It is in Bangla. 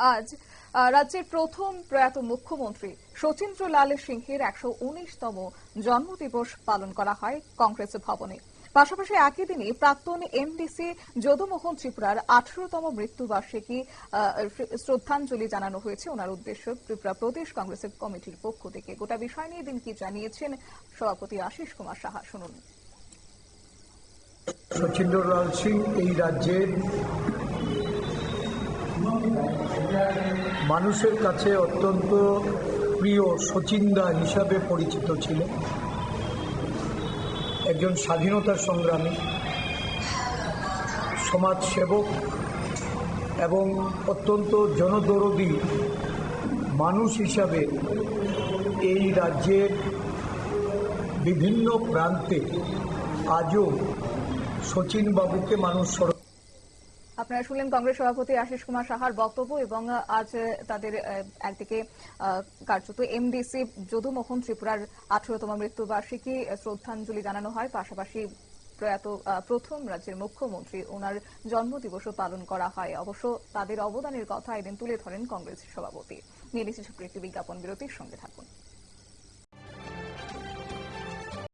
আজ রাজ্যের প্রথম প্রয়াত মুখ্যমন্ত্রী শচীন্দ্র লাল সিংহের একশো উনিশতম জন্মদিবস পালন করা হয় কংগ্রেস ভবনে। পাশাপাশি একই দিনে প্রাক্তন এমডিসি যদুমোহন ত্রিপুরার আঠারোতম মৃত্যুবার্ষিকী শ্রদ্ধাঞ্জলি জানানো হয়েছে। ওনার উদ্দেশ্য ত্রিপুরা প্রদেশ কংগ্রেসের কমিটির পক্ষ থেকে। গোটা বিষয় নিয়ে দিন কি জানিয়েছেন সভাপতি আশিস কুমার সাহা, শুনুন। শচীন্দ্রলাল সিং এই রাজ্যের মানুষের কাছে অত্যন্ত প্রিয় শচীন্দা হিসাবে পরিচিত ছিলেন। একজন স্বাধীনতা সংগ্রামী, সমাজসেবক এবং অত্যন্ত জনদরদী মানুষ হিসাবে এই রাজ্যের বিভিন্ন প্রান্তে আজও শচীন বাবুকে মানুষ আপনারা শুনলেন কংগ্রেস সভাপতি আশিস কুমার সাহার বক্তব্য এবং আজ তাদের একদিকে কার্যত এমডিসি যদুমোহন ত্রিপুরার আঠারোতম মৃত্যুবার্ষিকী শ্রদ্ধাঞ্জলি জানানো হয়। পাশাপাশি প্রয়াত প্রথম রাজ্যের মুখ্যমন্ত্রী ওনার জন্মদিবসও পালন করা হয়। অবশ্য তাদের অবদানের কথা এদিন তুলে ধরেন কংগ্রেস সভাপতি। নিয়ে নিচ্ছে একটি বিজ্ঞাপন বিরতির সঙ্গে থাকুন।